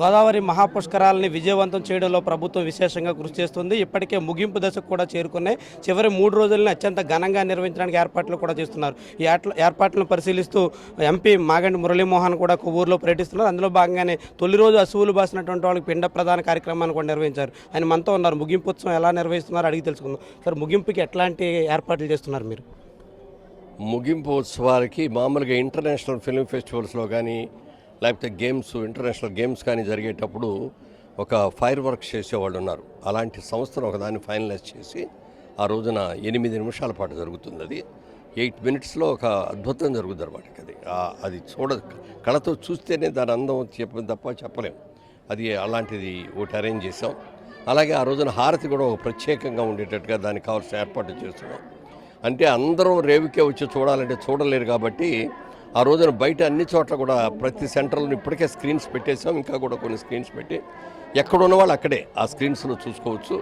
గోదావరి మహాపుష్కరాలని విజయవంతం చేయడంలో ప్రభుత్వం విశేషంగా కృషి చేస్తుంది. ఇప్పటికే ముగింపు దశకు కూడా చేరుకున్నాయి. చివరి మూడు రోజులను అత్యంత ఘనంగా నిర్వహించడానికి ఏర్పాట్లు కూడా చేస్తున్నారు. ఈ ఏర్పాట్లను పరిశీలిస్తూ ఎంపీ మాగండి మురళీమోహన్ కూడా కొవ్వూరులో పర్యటిస్తున్నారు. అందులో భాగంగానే తొలి రోజు అసువులు బాసినటువంటి వాళ్ళకి పిండ ప్రధాన కార్యక్రమాన్ని కూడా నిర్వహించారు. ఆయన మనతో ఉన్నారు. ముగింపు ఉత్సవం ఎలా నిర్వహిస్తున్నారు అడిగి తెలుసుకుందాం. సార్ ముగింపుకి ఎట్లాంటి ఏర్పాట్లు చేస్తున్నారు మీరు? ముగింపు ఉత్సవాలకి మామూలుగా ఇంటర్నేషనల్ ఫిల్మ్ ఫెస్టివల్స్లో కానీ లేకపోతే గేమ్స్ ఇంటర్నేషనల్ గేమ్స్ కానీ జరిగేటప్పుడు ఒక ఫైర్ వర్క్స్ చేసేవాళ్ళు ఉన్నారు. అలాంటి సంస్థను ఒకదాన్ని ఫైనలైజ్ చేసి ఆ రోజున ఎనిమిది నిమిషాల పాటు జరుగుతుంది అది. ఎయిట్ మినిట్స్లో ఒక అద్భుతం జరుగుతుంది అనమాట అది. అది చూడ కళతో చూస్తేనే దాని అందం చెప్ప తప్ప చెప్పలేం. అది అలాంటిది ఒకటి అరేంజ్ చేసాం. అలాగే ఆ రోజున హారతి కూడా ఒక ప్రత్యేకంగా ఉండేటట్టుగా దానికి కావాల్సిన ఏర్పాటు చేస్తున్నాం. అంటే అందరూ రేవుకే వచ్చి చూడాలంటే చూడలేరు కాబట్టి ఆ రోజున బయట అన్ని చోట్ల కూడా ప్రతి సెంటర్లో ఇప్పటికే స్క్రీన్స్ పెట్టేసాం ఇంకా కూడా కొన్ని స్క్రీన్స్ పెట్టి ఎక్కడ ఉన్న వాళ్ళు అక్కడే ఆ స్క్రీన్స్లో చూసుకోవచ్చు.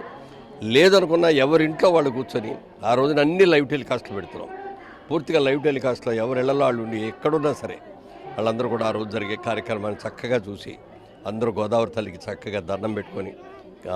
లేదనుకున్నా ఎవరింట్లో వాళ్ళు కూర్చొని ఆ రోజున అన్ని లైవ్ టెలికాస్ట్లు పెడుతున్నాం. పూర్తిగా లైవ్ టెలికాస్ట్లో ఎవరి ఇళ్ళలో వాళ్ళు ఉండి ఎక్కడున్నా సరే వాళ్ళందరూ కూడా ఆ రోజు జరిగే కార్యక్రమాన్ని చక్కగా చూసి అందరూ గోదావరి తల్లికి చక్కగా దండం పెట్టుకొని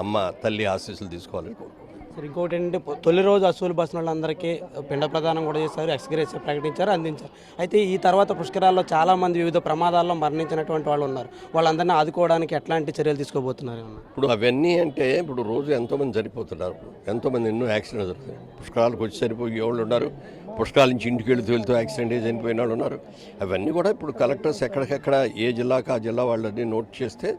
అమ్మ తల్లి ఆశీస్సులు తీసుకోవాలని కోరుకుంటున్నాం. సార్ ఇంకోటి ఏంటంటే తొలి రోజు అసూలు బస్సు వాళ్ళందరికీ పిండ ప్రదానం కూడా చేశారు ఎక్స్గ్రేస్ ప్రకటించారు అందించారు. అయితే ఈ తర్వాత పుష్కరాల్లో చాలా మంది వివిధ ప్రమాదాల్లో మరణించినటువంటి వాళ్ళు ఉన్నారు. వాళ్ళందరినీ ఆదుకోవడానికి ఎట్లాంటి చర్యలు తీసుకోబోతున్నారు ఇప్పుడు అవన్నీ అంటే ఇప్పుడు రోజు ఎంతోమంది చనిపోతున్నారు. ఎంతోమంది ఎన్నో యాక్సిడెంట్ జరుగుతాయి పుష్కరాలకు వచ్చి చనిపోయే వాళ్ళు ఉన్నారు. పుష్కరాల నుంచి ఇంటికి వెళుతూ వెళ్తూ యాక్సిడెంట్ అయ్యి చనిపోయిన వాళ్ళు ఉన్నారు. అవన్నీ కూడా ఇప్పుడు కలెక్టర్స్ ఎక్కడికెక్కడ ఏ జిల్లాకు ఆ జిల్లా వాళ్ళని నోట్ చేస్తే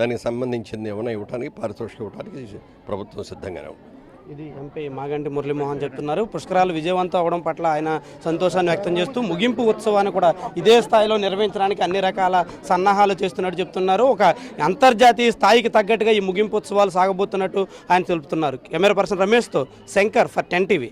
దానికి సంబంధించింది ఏమైనా ఇవ్వడానికి పారితోషికం ఇవ్వడానికి ప్రభుత్వం సిద్ధంగానే ఉంది. ఇది ఎంపీ మాగంటి మురళీమోహన్ చెప్తున్నారు. పుష్కరాలు విజయవంతం అవడం పట్ల ఆయన సంతోషాన్ని వ్యక్తం చేస్తూ ముగింపు ఉత్సవాన్ని కూడా ఇదే స్థాయిలో నిర్వహించడానికి అన్ని రకాల సన్నాహాలు చేస్తున్నట్టు చెప్తున్నారు. ఒక అంతర్జాతీయ స్థాయికి తగ్గట్టుగా ఈ ముగింపు ఉత్సవాలు సాగబోతున్నట్టు ఆయన తెలుపుతున్నారు. కెమెరా పర్సన్ రమేష్తో శంకర్ ఫర్ టెన్ టీవీ.